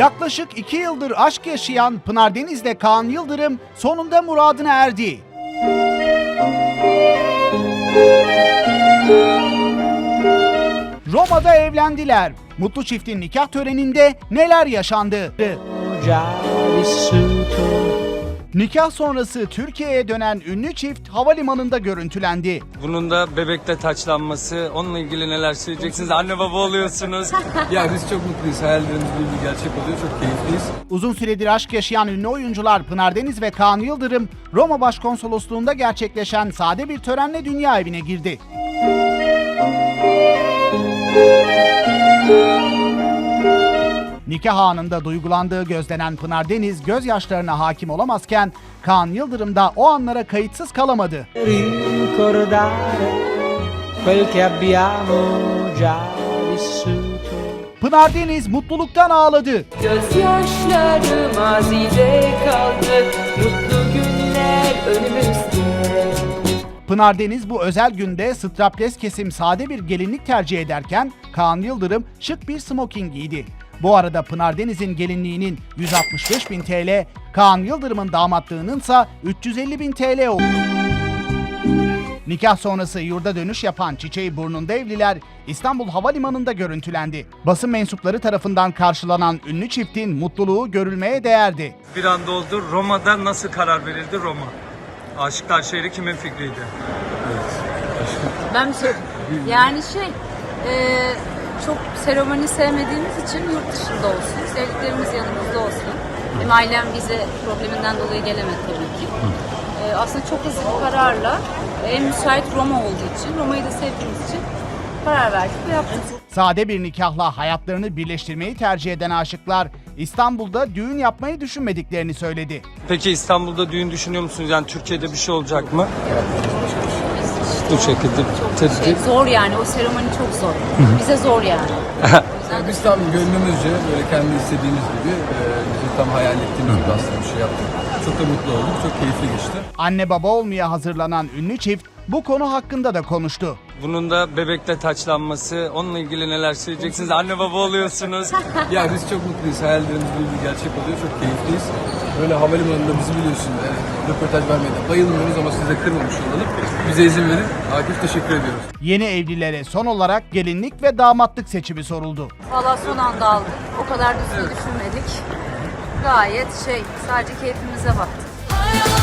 Yaklaşık iki yıldır aşk yaşayan Pınar Deniz'le Kaan Yıldırım sonunda muradına erdi. Roma'da evlendiler. Mutlu çiftin nikah töreninde neler yaşandı? già Nikah sonrası Türkiye'ye dönen ünlü çift havalimanında görüntülendi. Bunun da bebekle taçlanması, onunla ilgili neler söyleyeceksiniz? Anne baba oluyorsunuz. Ya biz çok mutluyuz. Hayallerimiz bir gerçek oluyor. Çok keyifliyiz. Uzun süredir aşk yaşayan ünlü oyuncular Pınar Deniz ve Kaan Yıldırım, Roma Başkonsolosluğu'nda gerçekleşen sade bir törenle dünya evine girdi. Nikah anında duygulandığı gözlenen Pınar Deniz gözyaşlarına hakim olamazken Kaan Yıldırım da o anlara kayıtsız kalamadı. Pınar Deniz mutluluktan ağladı. Gözyaşları mazide kaldı Mutlu günler önümüzde Pınar Deniz bu özel günde strapless kesim sade bir gelinlik tercih ederken Kaan Yıldırım şık bir smoking giydi. Bu arada Pınar Deniz'in gelinliğinin 165 bin TL, Kaan Yıldırım'ın damatlığının ise 350 bin TL oldu. Nikah sonrası yurda dönüş yapan çiçeği burnunda evliler İstanbul Havalimanı'nda görüntülendi. Basın mensupları tarafından karşılanan ünlü çiftin mutluluğu görülmeye değerdi. Bir anda oldu. Roma'da nasıl karar verildi Roma? Aşıklar şehri kimin fikriydi? Ben bir şey yani şey e, çok seremoni sevmediğimiz için yurt dışında olsun. Sevdiklerimiz yanımızda olsun. Benim ailem vize probleminden dolayı gelemedi tabii ki. E, aslında çok hızlı bir kararla en müsait Roma olduğu için, Roma'yı da sevdiğimiz için karar verdik ve yaptık. Sade bir nikahla hayatlarını birleştirmeyi tercih eden aşıklar İstanbul'da düğün yapmayı düşünmediklerini söyledi. Peki İstanbul'da düğün düşünüyor musunuz? Yani Türkiye'de bir şey olacak mı? Bu şekilde Şey, tehdit. zor yani, o seremoni çok zor. Bize zor yani. Biz tam gönlümüzce böyle kendi istediğimiz gibi e, bizim tam hayal ettiğimiz gibi aslında bir şey yaptık. Çok da mutlu olduk. Çok keyifli geçti. Anne baba olmaya hazırlanan ünlü çift bu konu hakkında da konuştu. Bunun da bebekle taçlanması, onunla ilgili neler söyleyeceksiniz? Anne baba oluyorsunuz. Ya biz çok mutluyuz. Hayallerimiz bir gerçek oluyor. Çok keyifliyiz. Böyle havalimanında bizi biliyorsun. Yani, röportaj vermeye de bayılmıyoruz ama siz de kırmamış olalım. Bize izin verin. Akif teşekkür ediyoruz. Yeni evlilere son olarak gelinlik ve damatlık seçimi soruldu. Valla son anda aldık. O kadar da üstüne düşünmedik. Gayet şey, sadece keyfimize baktık.